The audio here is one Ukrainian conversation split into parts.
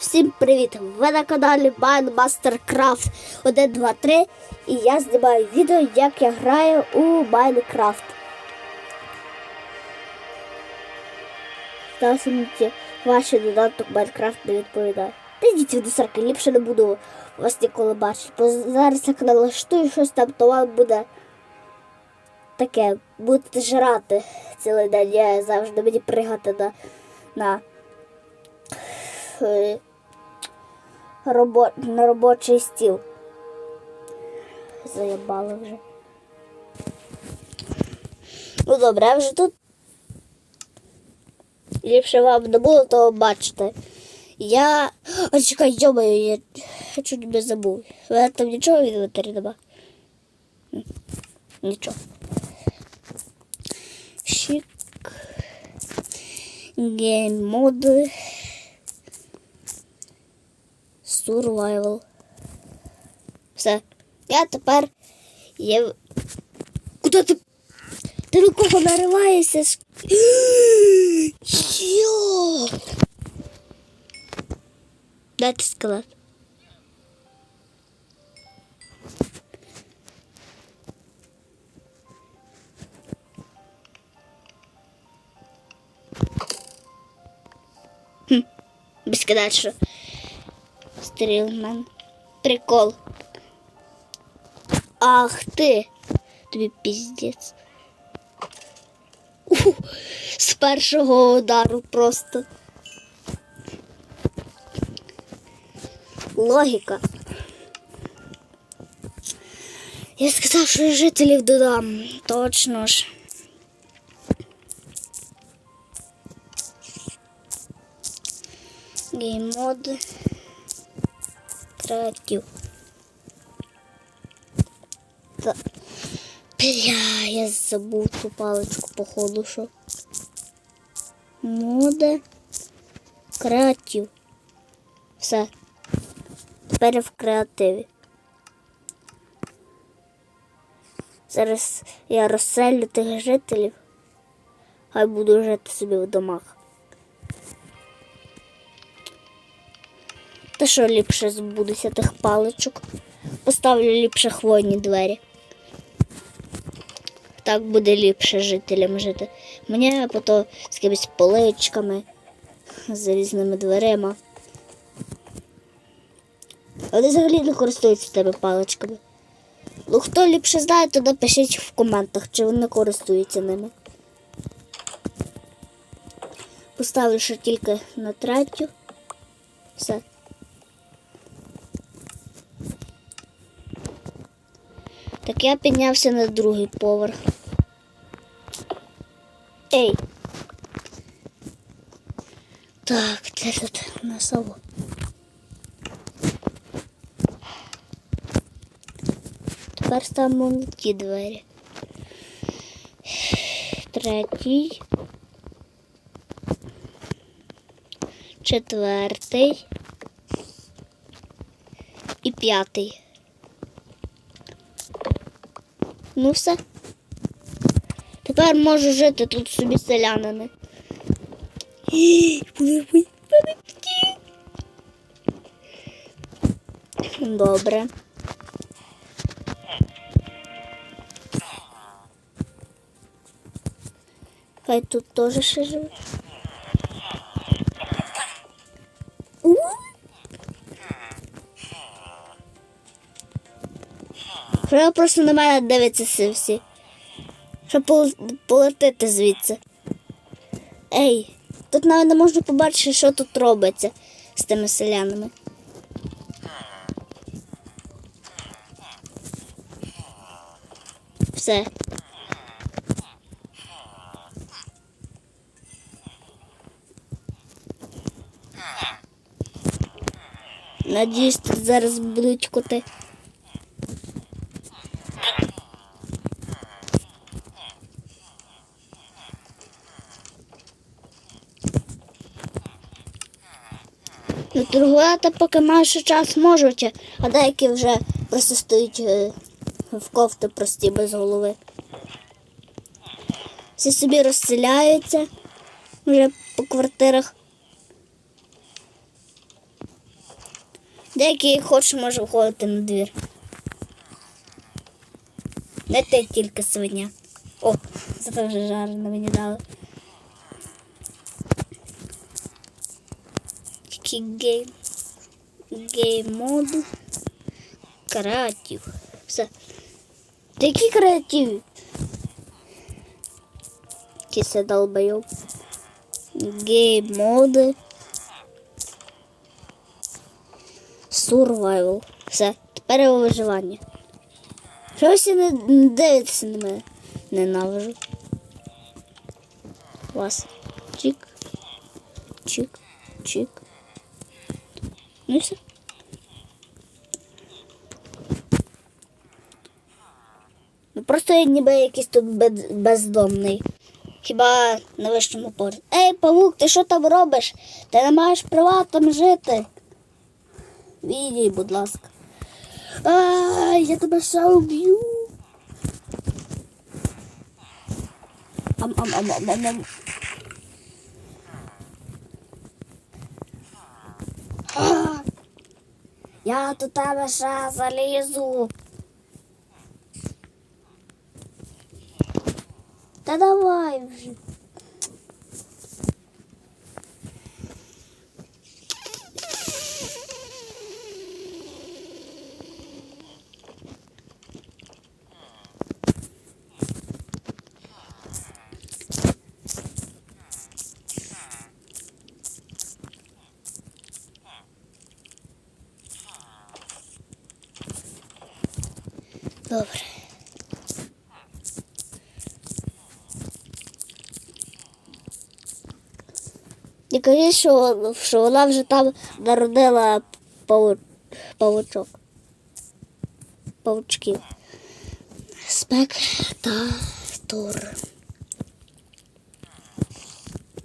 Всім привіт! Ви на каналі Minecraft 1, 2, 3 і я знімаю відео, як я граю у Майнкрафт. Стався мені ваші додаток Майнкрафт не відповідає. Та йдіть в десерки, ліпше не буду вас ніколи бачити. Бо зараз як налаштую щось там, то вам буде таке, будете жрати цілий день. Я завжди мені пригати на, на е, робо... на робочий стіл. Заєбали вже. Ну добре, я вже тут. Ліпше вам не було того бачити. Я. А чекай, йомаю, я, я чуть не забув. Мене там нічого в інвентарі нема. Нічого. Щик. Гейм-моди. Survival. Все. Я тепер є. Куди ти? Ти на кого нариваєшся? Йо! Дайте скелет. Хм, безкидачно. Стрілмен. Прикол. Ах ти. Тобі піздець. Ух, з першого удару просто. Логіка. Я сказав, що жителів додам. Точно ж. Геймод. Креатив. Та- Бля, я забув ту паличку, походу, що. Мода. Креатив. Все. Тепер я в креативі. Зараз я розселю тих жителів. Хай буду жити собі в домах. Та що ліпше збудуся тих паличок? Поставлю ліпше хвойні двері. Так буде ліпше жителям жити. Мені пото з якимись поличками, з різними дверима. Вони взагалі не користуються тими паличками. Ну, хто ліпше знає, то напишіть в коментах, чи вони користуються ними. Поставлю ще тільки на третю. Все. Так я піднявся на другий поверх. Ей. Так, де тут на сову? Тепер ставимо на ті двері. Третій. Четвертий. І п'ятий. Ну все. Тепер можу жити тут собі пам'ятки. Добре. Хай тут теж ще живе. Вона просто на мене дивиться всі. Щоб полетити звідси. Ей, тут навіть не можна побачити, що тут робиться з тими селянами. Все. Надіюсь, тут зараз будуть коти. Торгувати поки ще час можуть, а деякі вже просто стоять е, в кофти прості без голови. Всі собі розселяються вже по квартирах. Деякі хоче може виходити на двір. Ти тільки свиня. О, це вже жарено мені дали. Гейм. Гейм мод. Креатив. Все. Та який креатив? Кися долбойоб. Гейм моди. Survival. Все. Тепер його виживання. Я не дивитися на мене. Ненавижу. Вас. Чик. Чик. Чик. Ну все. Ну просто ніби якийсь тут без- бездомний. Хіба на вищому поверсі. Ей, павук, ти що там робиш? Ти не маєш права там жити. Відій, будь ласка. Ай, я тебе ще уб'ю. Ам, ам, Я до тебе ще залізу. Та давай вже. Добре. І кажи, що, що вона вже там народила паву... павучок. Павучків. Спектатор.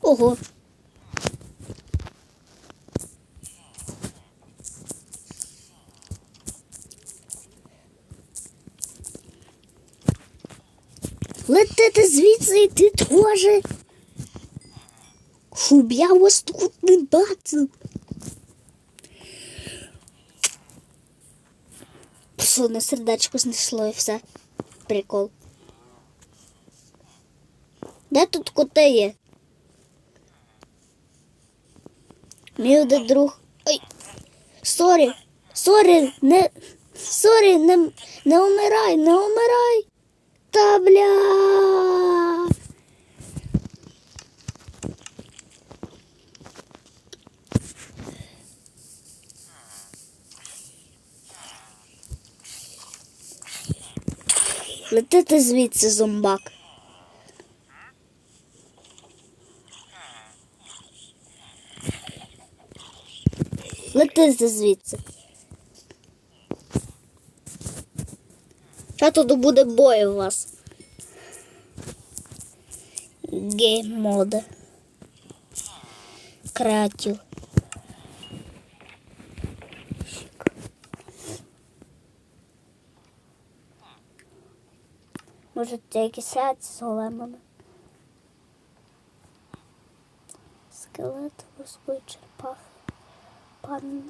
Ого. Звідси і ти теж. Я вас тут не бачив. На сердечко знесло і все. Прикол. Де тут коти є? Мій один друг. Ой. Сорі. Сорі, не. Сорі, не, не умирай, не умирай. Та бля. Летите звідси, зомбак. Летите звідси. Що тут буде бой у вас? Гейм мода. Креатив. Може, це якісь з големами. Скелет, вузької черепахи, панни.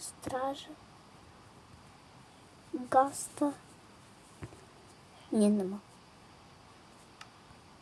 Стража. Гаста. Ні, нема.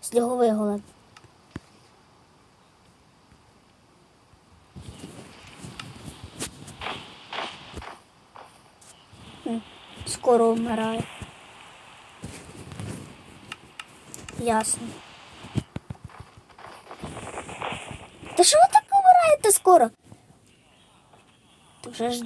Сніговий голем. Скоро вмирає. Ясно. Та що ви так вмираєте скоро? Ти вже ж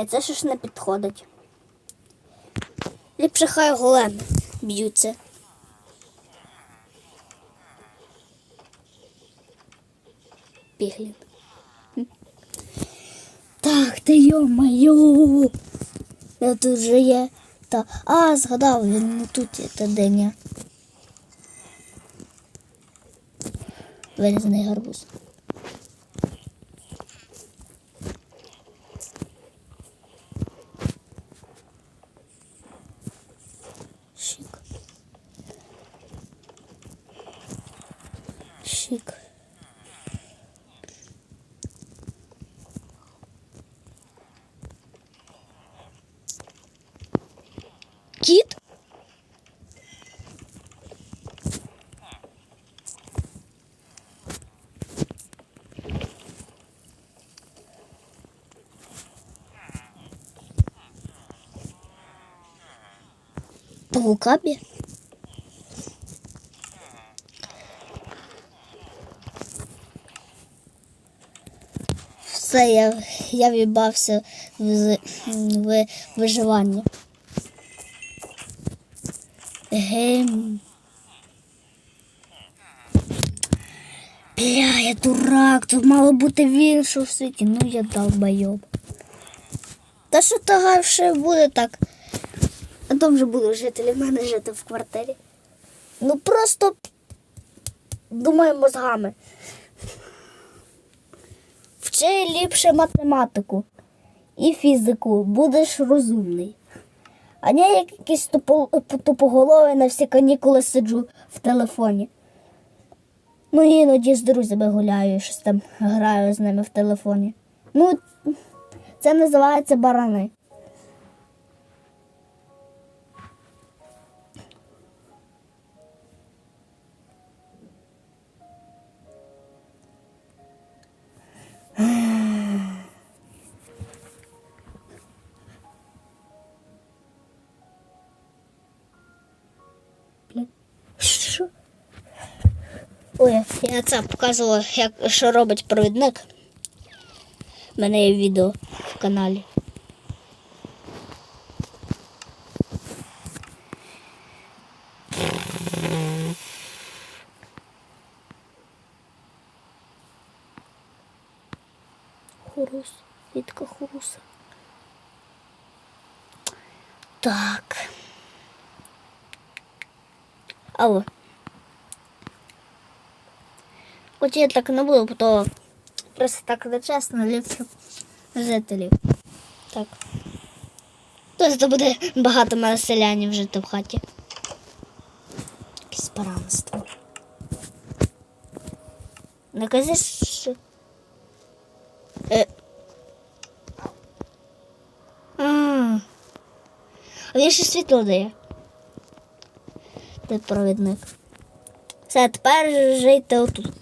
Ні, це щось не підходить. Ліпше хай голем б'ються. Піглін. Так, та йо-моє. Я тут же є. Та. А, згадав, він не тут є та диня. Вирізаний гарбуз. Шик. Шик. Кіт? Паукабі? Все, я, я в'їбався в, в виживанні. Гем. Бля, я дурак, тут мало бути в світі. Ну я долбойоб. Та що того ще буде так? А там вже будуть жителі в мене жити в квартирі. Ну просто думаю мозгами. Вчи ліпше математику і фізику, будеш розумний. А як якийсь тупо, тупоголовий на всі канікули сиджу в телефоні. Ну іноді з друзями гуляю, щось там граю з ними в телефоні. Ну, це називається барани. Ой, я це показувала, як що робить провідник. У мене є відео в каналі. Хоч я так не буду, то просто так нечесно ліпше жителів. Так. Тобто буде багато мене селянів жити в хаті. Якесь баранство. Не кажи, що. Е. А. А він ще світло дає. Ти провідник. Все, тепер жийте отут.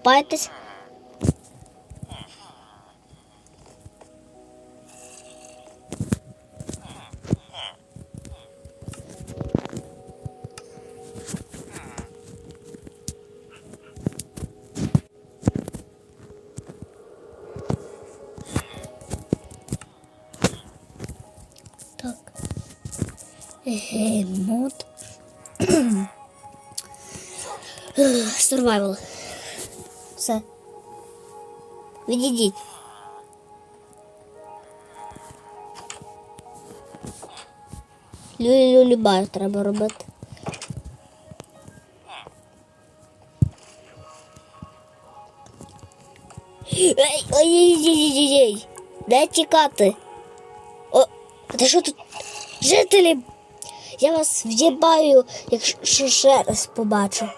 Купайтесь. Так. Еге, мод. Survival. Відійдіть. Люлі-люлі-бай треба робити. Ой-ой-ой-ой-ой. Де тікати? О, а ти що тут? Жителі? Я вас в'єбаю, якщо ще раз побачу.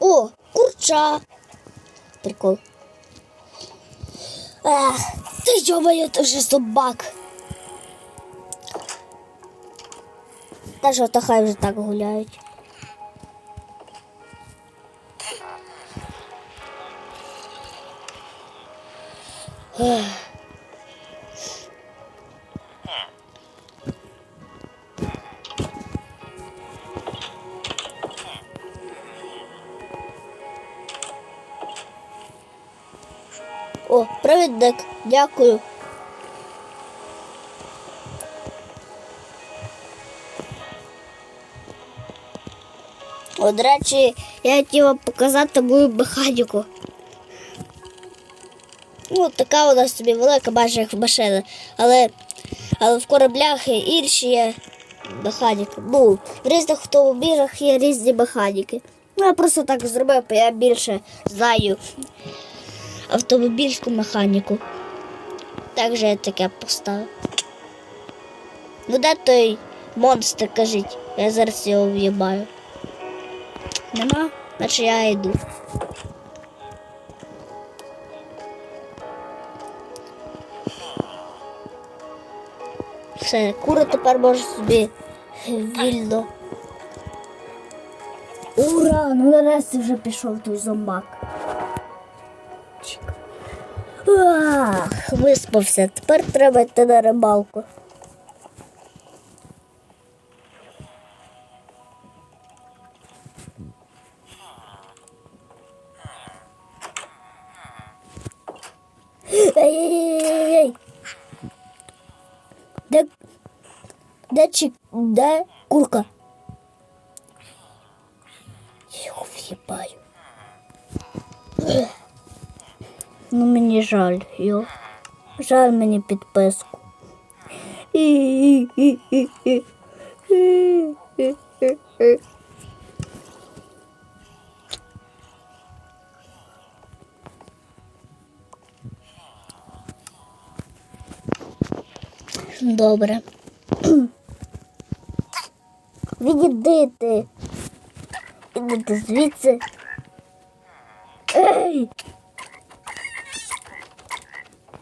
О, курча. Прикол. Ех, ти йомаю, то вже собак. Та що, то хай вже так гуляють. Ех. О, провідник, дякую. О, до речі, я хотів вам показати мою механіку. Ну, така у нас собі велика, майже як машина. Але, але в кораблях інші є механіки. Ну, в різних автомобілях є різні механіки. Ну, я просто так зробив, бо я більше знаю автомобільську механіку. Так же я таке поставив. Ну де той монстр, кажіть? Я зараз його в'їбаю. Нема? Значить я йду. Все, кура тепер може собі вільно. Ура! Ну нарешті вже пішов той зомбак. Ах, виспався. Тепер треба йти на рибалку. Ей-ей-ей-ей! Де, де чик, де курка? Ну мені жаль його. Жаль мені підписку. Добре. Відійди ти. Звідси. Ей!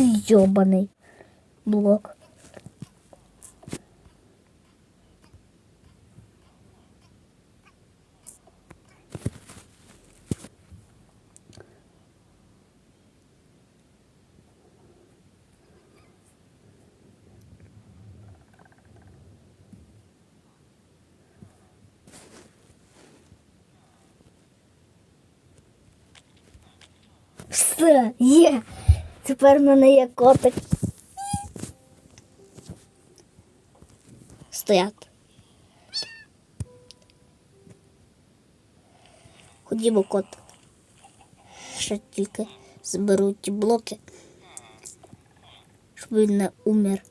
Та це йобаний блок. Все, є. Тепер в мене є котик. Стоять. Ходімо котик. Ще тільки зберу ті блоки, щоб він не умер.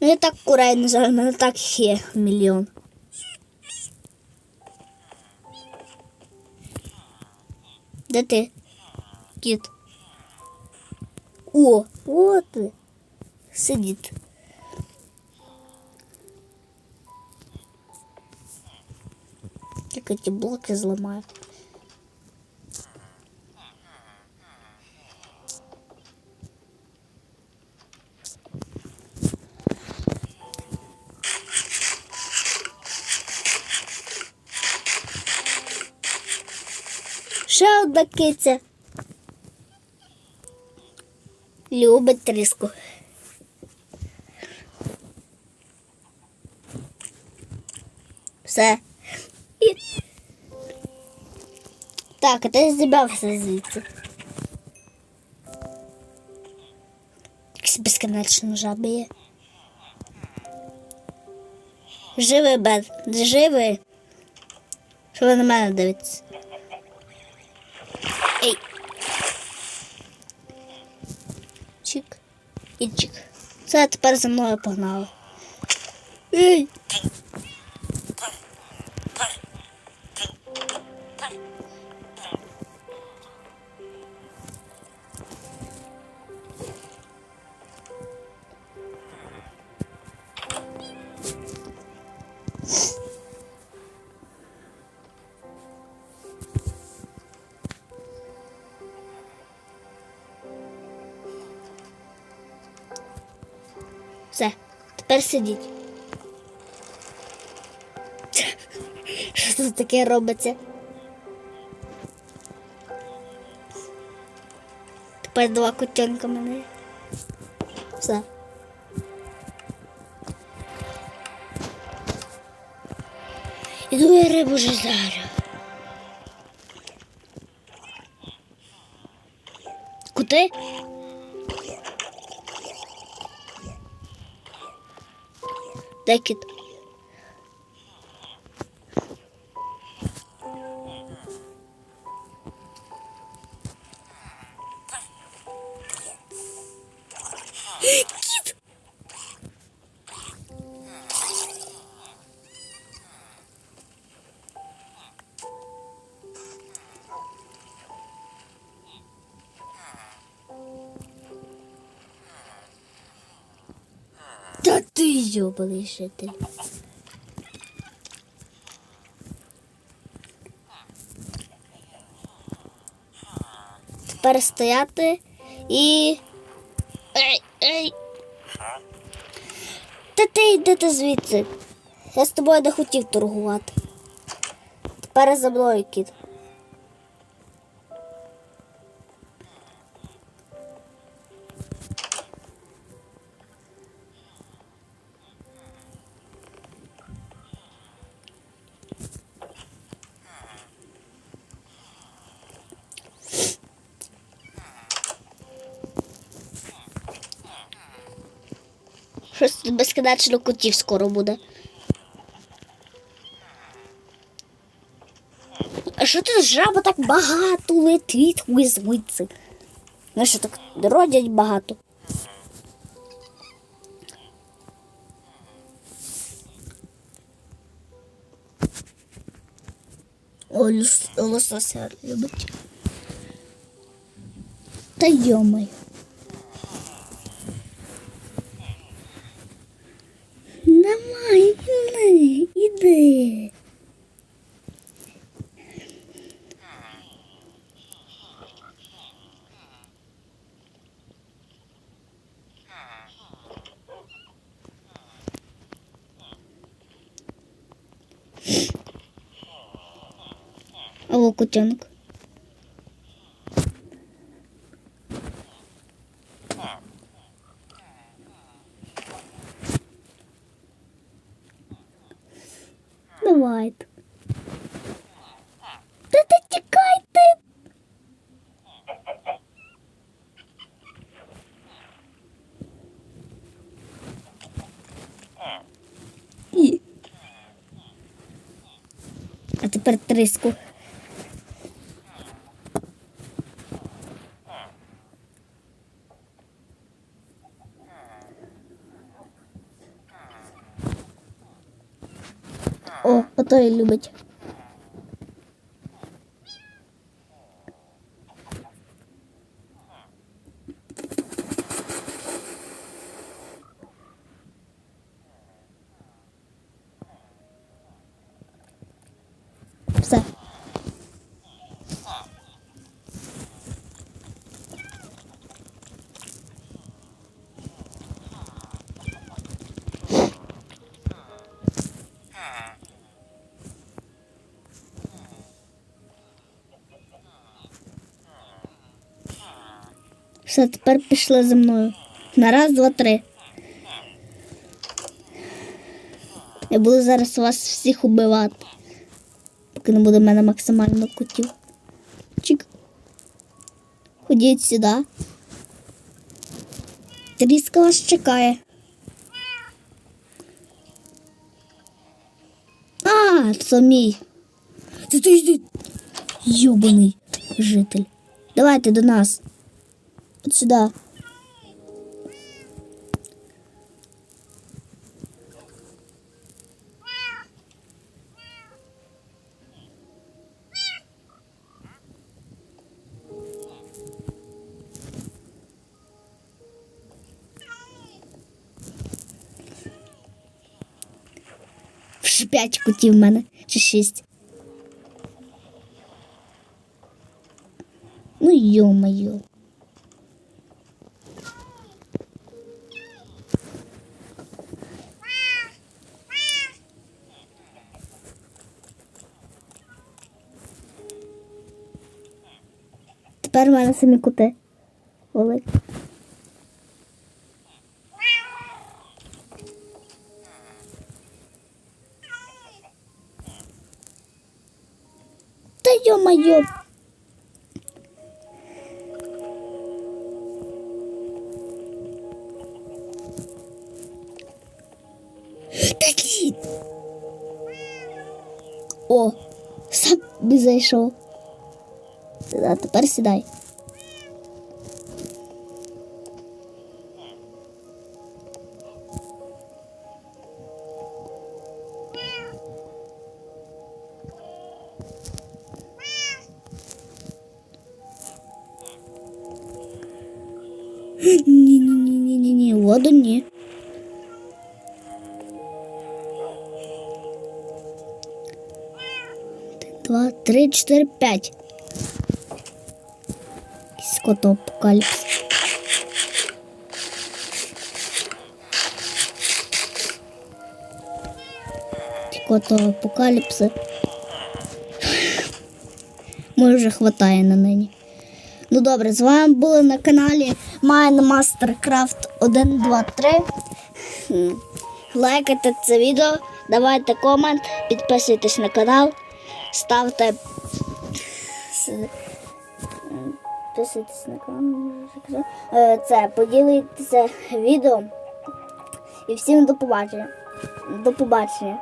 Ну, я так курей не знаю, мене так є мільйон. Де ти? Кіт. О, от ти. Сидить. Тільки ті блоки зламаю. Одна киця. Любить тріску. Все. І... Так, а ти здібався звідси. Якісь безконечно жаби є. Живий, Бет, живий. Що ви на мене дивитесь? І чик. Це тепер за мною погнали. Ей. Тепер сидіть. Що тут таке робиться? Тепер два котенка мене. Все. Іду я рибу вже зараз. Куди? Де Та ти йобаний житель. Тепер стояти і. Ей, ей. Та ти йдете звідси. Я з тобою не хотів торгувати. Тепер за мною кіт. Безконечно котів скоро буде. А що тут жаба так багато летить звідси? Ну що так родять багато. О, лос- лосося любить. Та йомай. Давай, іди, іди. Алло, котенок. Давайте. Та ти тікайте. І. А тепер триску. О, любить. Все. Все, тепер пішли за мною. На раз, два, три. Я буду зараз вас всіх убивати. Поки не буде в мене максимально котів. Чик. Ходіть сюди. Тріска вас чекає. А, це мій. Ти ти. Йобаний житель. Давайте до нас. От сюди. Вже п'ять котів в мене, чи шість. Ну йо-моє. Тепер в мене самі коти. Великі. Та йо-майо. Та кіт. О, сам би зайшов. А тепер сідай. Ні-ні-ні-ні-ні, воду ні. Два, три, чотири, п'ять. Якийсь котоапокаліпс. Ті Котоапокаліпси. Може вже хватає на нині. Ну добре, з вами були на каналі Mastercraft 1, 2, 3. Лайкайте це відео, давайте комент, підписуйтесь на канал, ставте. Підписуйтесь на канал. Е, Це поділіться відео. І всім до побачення. До побачення.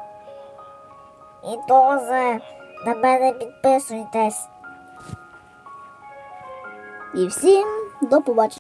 І дуже на мене підписуйтесь. І всім до побачення.